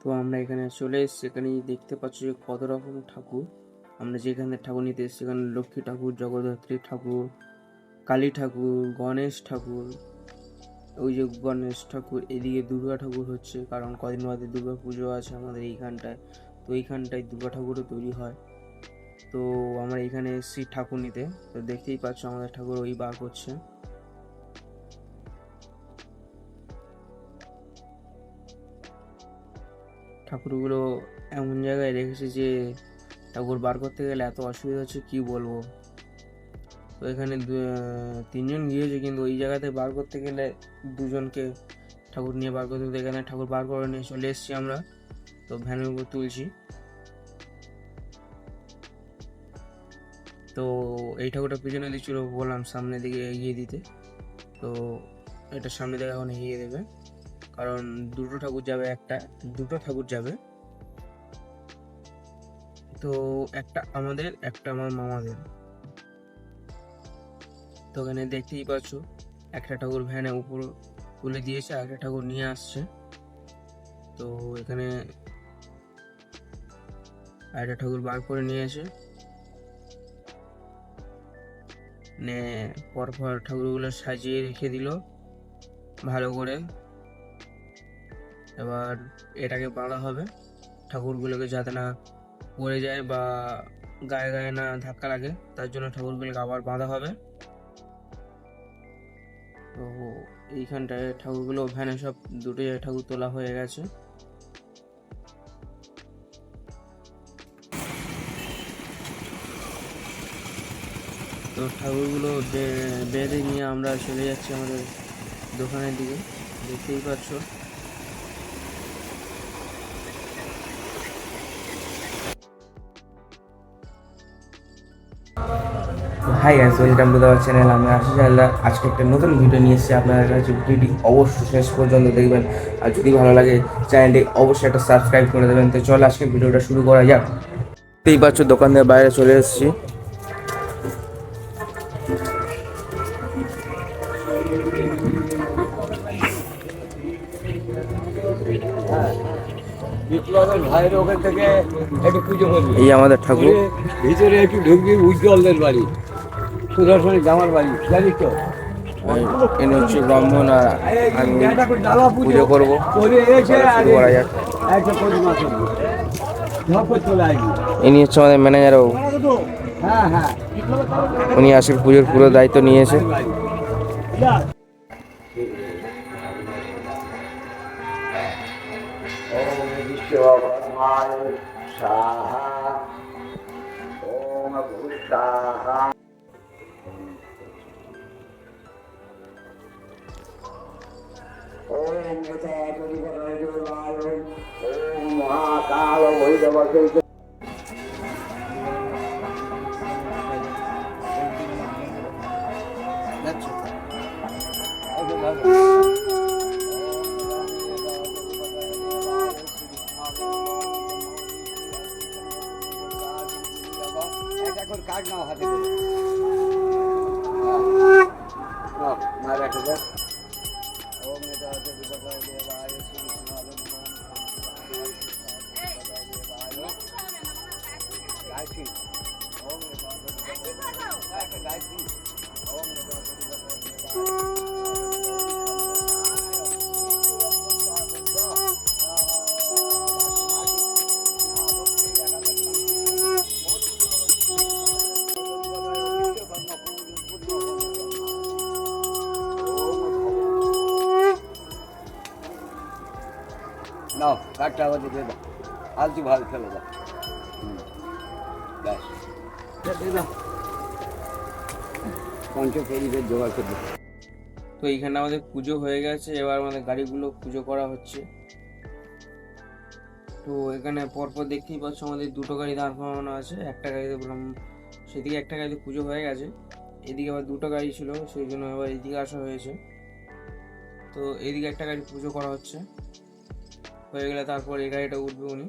তো আমরা এখানে চলে এসেছি। এখানে দেখতে পাচ্ছ যে কত রকম ঠাকুর। আমরা যেখানে ঠাকুর নিতে এসেছি সেখানে লক্ষ্মী ঠাকুর, জগদ্ধাত্রী ঠাকুর, কালী ঠাকুর, গণেশ ঠাকুর। ওই যে গণেশ ঠাকুর, এদিকে দুর্গা ঠাকুর হচ্ছে, কারণ কদিন বাদে দুর্গা পুজো আছে আমাদের এইখানটায়। তো এইখানটায় দুর্গা ঠাকুরও তৈরি হয়। তো আমরা এখানে এসেছি ঠাকুর নিতে। তো দেখতেই পাচ্ছ আমাদের ঠাকুর ওই বার করছে। ঠাকুরগুলো এমন জায়গায় রেখেছে যে ঠাকুর বার করতে গেলে এত অসুবিধা হচ্ছে, কি বলব? তো এখানে তিনজন গিয়েছে, কিন্তু ওই জায়গাতে বার করতে গেলে দুজনকে ঠাকুর নিয়ে বার করতে। এখানে ঠাকুর বার করে নিয়ে চলে এসেছি আমরা। তো ভ্যানের উপর তুলছি। তো এই ঠাকুরটা পিছনে দিচ্ছিল বললাম সামনের দিকে এগিয়ে দিতে। তো এটা সামনে দিকে এখন এগিয়ে দেবে। কারণ দুটো ঠাকুর যাবে, একটা, দুটো ঠাকুর যাবে। তো একটা আমাদের, একটা আমার মামাদের। তো এখানে দেখতেই পাচ্ছ, একটা ঠাকুর ভ্যানে উপর তুলে দিয়েছে, আর একটা ঠাকুর নিয়ে আসছে। তো এখানে একটা ঠাকুর বার করে নিয়েছে নে পরপর ঠাকুরগুলো সাজিয়ে রেখে দিল, ভালো করে। এবার এটাকে বাঁধা হবে। ঠাকুরগুলোকে যাতে না পড়ে যায় বা গায়ে গায়ে না ধাক্কা লাগে, তার জন্য ঠাকুরগুলোকে আবার বাঁধা হবে। তো এইখানটায় ঠাকুরগুলো ভ্যানে সব দুটো ঠাকুর তোলা হয়ে গেছে। তো ঠাকুরগুলো বেঁধে নিয়ে আমরা চলে যাচ্ছি আমাদের দোকানের দিকে। দেখতেই পাচ্ছ। হাই গাইস ওয়েলকাম টু দেওয়ার চ্যানেল আমি আশিস আল্লাহ আজকে একটা নতুন ভিডিও নিয়ে এসেছি আপনারা কাছে। ভিডিওটি অবশ্যই শেষ পর্যন্ত দেখবেন আর যদি ভালো লাগে চ্যানেলটি অবশ্যই একটা সাবস্ক্রাইব করে দেবেন। তো চল আজকে ভিডিওটা শুরু করা যাক। দেখতেই পাচ্ছ দোকানের বাইরে চলে এসেছি। থেকে এই আমাদের ঠাকুর। ভিতরে একটু ঢুকবি উজ্জ্বলদের বাড়ি। সুদর্শনী জামার বাড়ি জানিস তো? এনে হচ্ছে ব্রাহ্মণ আর আমি পুজো করব। আসবি। ইনি হচ্ছে আমাদের ম্যানেজারও হ্যাঁ হ্যাঁ। উনি আজকের পুজোর পুরো দায়িত্ব নিয়েছে। যা। ওম কাজ নাও হাতে করে নাও না রেখে দে ওম এটা হচ্ছে বিপদায় নাও কাঠটা আবার দিয়ে দাও। আলতু ভালো ফেলে দাও। ব্যাস। জোগাড় করে তো এইখানে আমাদের পুজো হয়ে গেছে এবার আমাদের গাড়িগুলো পুজো করা হচ্ছে। তো এখানে পরপর দেখতেই পাচ্ছ আমাদের দুটো গাড়ি দাঁড় করানো আছে একটা গাড়িতে বললাম সেদিকে একটা গাড়িতে পুজো হয়ে গেছে এদিকে আবার দুটো গাড়ি ছিল সেই জন্য আবার এদিকে আসা হয়েছে। তো এদিকে একটা গাড়ি পুজো করা হচ্ছে। হয়ে গেলে তারপর এই গাড়িটা উঠবে উনি।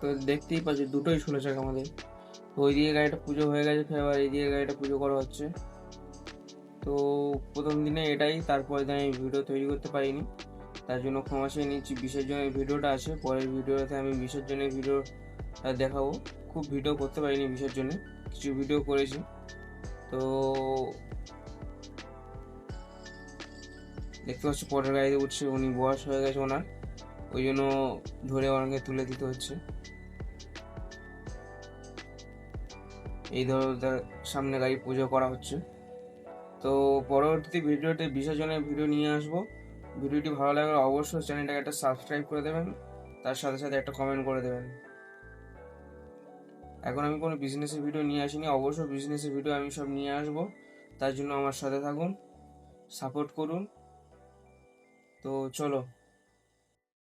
তো দেখতেই পাচ্ছি, দুটোই চাকা আমাদের। তো ওইদিকে গাড়িটা পুজো হয়ে গেছে তো এবার এইদিকে গাড়িটা পুজো করা হচ্ছে। তো প্রথম দিনে এটাই তারপরে দিন আমি ভিডিও তৈরি করতে পারিনি। তার জন্য ক্ষমা চেয়ে নিচ্ছি বিসর্জনের ভিডিওটা আছে। পরের ভিডিওতে আমি বিসর্জনের ভিডিও দেখাবো। খুব ভিডিও করতে পারিনি বিসর্জনে কিছু ভিডিও করেছি। তো দেখতে পাচ্ছি পরের গাড়িতে উঠছে, উনি বয়স হয়ে গেছে ওনার। ওই জন্য ধরে ওনাকে তুলে দিতে হচ্ছে। এই ধরো তার সামনে গাড়ি পুজো করা হচ্ছে। তো পরবর্তী ভিডিওতে বিসর্জনের ভিডিও নিয়ে আসব। ভিডিওটি ভালো লাগলে অবশ্যই চ্যানেলটাকে একটা সাবস্ক্রাইব করে দেবেন। তার সাথে সাথে একটা কমেন্ট করে দেবেন। এখন আমি কোনো বিজনেসের ভিডিও নিয়ে আসিনি, অবশ্যই বিজনেসের ভিডিও আমি সব নিয়ে আসব। তার জন্য আমার সাথে থাকুন সাপোর্ট করুন। তো চলো।